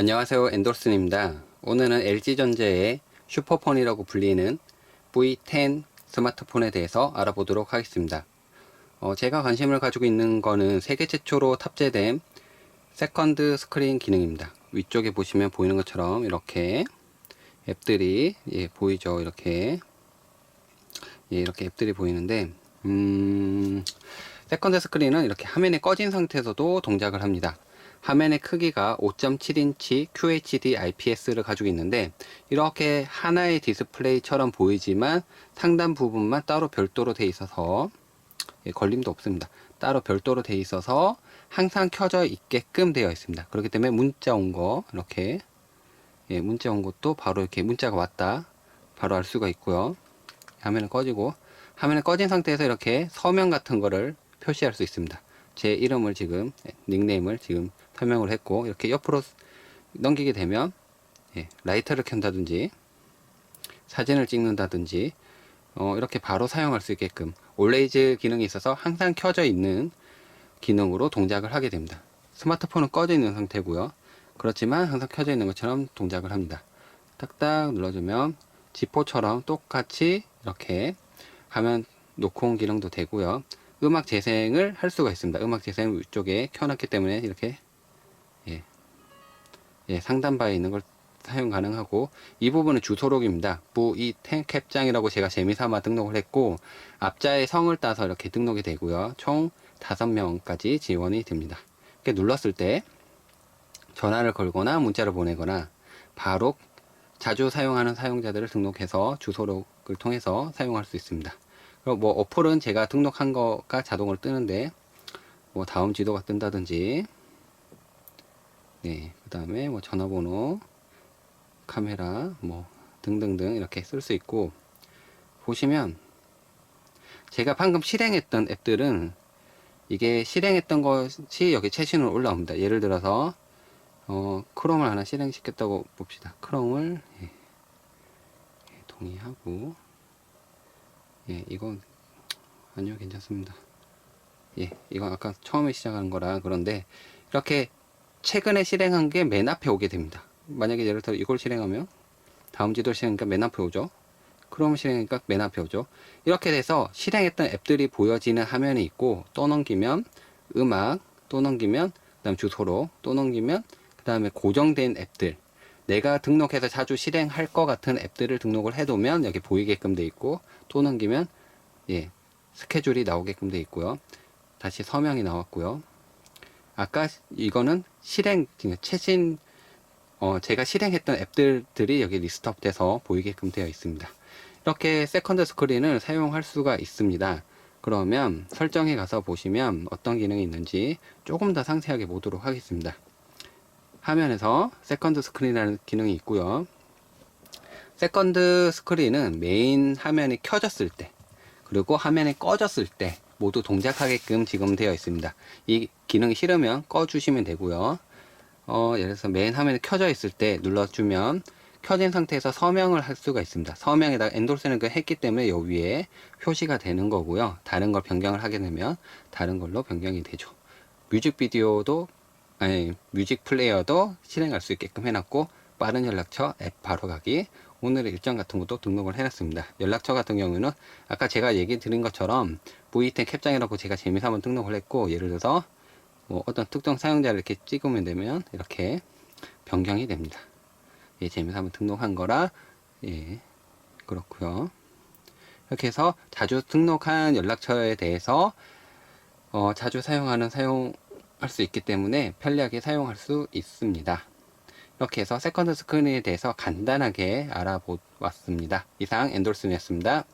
안녕하세요. 엔돌슨입니다. 오늘은 LG전자의 슈퍼폰이라고 불리는 V10 스마트폰에 대해서 알아보도록 하겠습니다. 어, 제가 관심을 가지고 있는 거는 세계 최초로 탑재된 세컨드 스크린 기능입니다. 위쪽에 보시면 보이는 것처럼 이렇게 앱들이 예, 보이죠? 이렇게. 예, 이렇게 앱들이 보이는데 음, 세컨드 스크린은 이렇게 화면이 꺼진 상태에서도 동작을 합니다 화면의 크기가 5.7인치 QHD IPS를 가지고 있는데 이렇게 하나의 디스플레이처럼 보이지만 상단 부분만 따로 별도로 돼 있어서 예, 걸림도 없습니다. 따로 별도로 돼 있어서 항상 켜져 있게끔 되어 있습니다. 그렇기 때문에 문자 온 거 이렇게 예, 문자 온 것도 바로 이렇게 문자가 왔다 바로 알 수가 있고요. 화면은 꺼지고 화면이 꺼진 상태에서 이렇게 서명 같은 거를 표시할 수 있습니다. 제 이름을 지금 예, 닉네임을 지금 설명을 했고 이렇게 옆으로 넘기게 되면 예, 라이터를 켠다든지 사진을 찍는다든지 어, 이렇게 바로 사용할 수 있게끔 올레이즈 기능이 있어서 항상 켜져 있는 기능으로 동작을 하게 됩니다. 스마트폰은 꺼져 있는 상태고요. 그렇지만 항상 켜져 있는 것처럼 동작을 합니다. 딱딱 눌러주면 지포처럼 똑같이 이렇게 화면 녹음 기능도 되고요. 음악 재생을 할 수가 있습니다. 음악 재생 위쪽에 켜놨기 때문에 이렇게 예, 예, 상단바에 있는 걸 사용 가능하고 이 부분은 주소록입니다. 부이 캡장이라고 제가 재미삼아 등록을 했고 앞자에 성을 따서 이렇게 등록이 되고요. 총 5명까지 지원이 됩니다. 이렇게 눌렀을 때 전화를 걸거나 문자를 보내거나 바로 자주 사용하는 사용자들을 등록해서 주소록을 통해서 사용할 수 있습니다. 그리고 뭐 어플은 제가 등록한 거가 자동으로 뜨는데 뭐 다음 지도가 뜬다든지 네, 그 다음에 뭐 전화번호, 카메라, 뭐 등등등 이렇게 쓸 수 있고 보시면 제가 방금 실행했던 앱들은 이게 실행했던 것이 여기 최신으로 올라옵니다. 예를 들어서 어, 크롬을 하나 실행시켰다고 봅시다. 크롬을 예, 예, 동의하고 예, 이건 아니요 괜찮습니다. 예, 이건 아까 처음에 시작한 거라 그런데 이렇게 최근에 실행한 게 맨 앞에 오게 됩니다. 만약에 예를 들어 이걸 실행하면 다음 지도 실행하니까 맨 앞에 오죠. 크롬 실행하니까 맨 앞에 오죠. 이렇게 돼서 실행했던 앱들이 보여지는 화면이 있고 또 넘기면 음악 또 넘기면 그다음 주소로 또 넘기면 그다음에 고정된 앱들 내가 등록해서 자주 실행할 것 같은 앱들을 등록을 해두면 여기 보이게끔 돼 있고 또 넘기면 예 스케줄이 나오게끔 돼 있고요. 다시 서명이 나왔고요. 아까 이거는 실행 최신 어, 제가 실행했던 앱들이 여기 리스트업 돼서 보이게끔 되어 있습니다. 이렇게 세컨드 스크린을 사용할 수가 있습니다. 그러면 설정에 가서 보시면 어떤 기능이 있는지 조금 더 상세하게 보도록 하겠습니다. 화면에서 세컨드 스크린이라는 기능이 있고요. 세컨드 스크린은 메인 화면이 켜졌을 때 그리고 화면이 꺼졌을 때 모두 동작하게끔 지금 되어 있습니다. 이 기능이 싫으면 꺼주시면 되고요. 어, 예를 들어서 메인 화면이 켜져 있을 때 눌러주면 켜진 상태에서 서명을 할 수가 있습니다. 서명에다가 엔돌스는 했기 때문에 요 위에 표시가 되는 거고요. 다른 걸 변경을 하게 되면 다른 걸로 변경이 되죠. 뮤직비디오도 아니 뮤직 플레이어도 실행할 수 있게끔 해놨고 빠른 연락처 앱 바로 가기 오늘의 일정 같은 것도 등록을 해놨습니다. 연락처 같은 경우는 아까 제가 얘기 드린 것처럼 V10 캡장이라고 제가 재미삼아 등록을 했고 예를 들어서 뭐 어떤 특정 사용자를 이렇게 찍으면 되면 이렇게 변경이 됩니다. 예, 재미삼아 등록한 거라 예 그렇고요. 이렇게 해서 자주 등록한 연락처에 대해서 어, 자주 사용하는 사용 할 수 있기 때문에 편리하게 사용할 수 있습니다. 이렇게 해서 세컨드 스크린에 대해서 간단하게 알아보았습니다. 이상 엔돌슨이었습니다.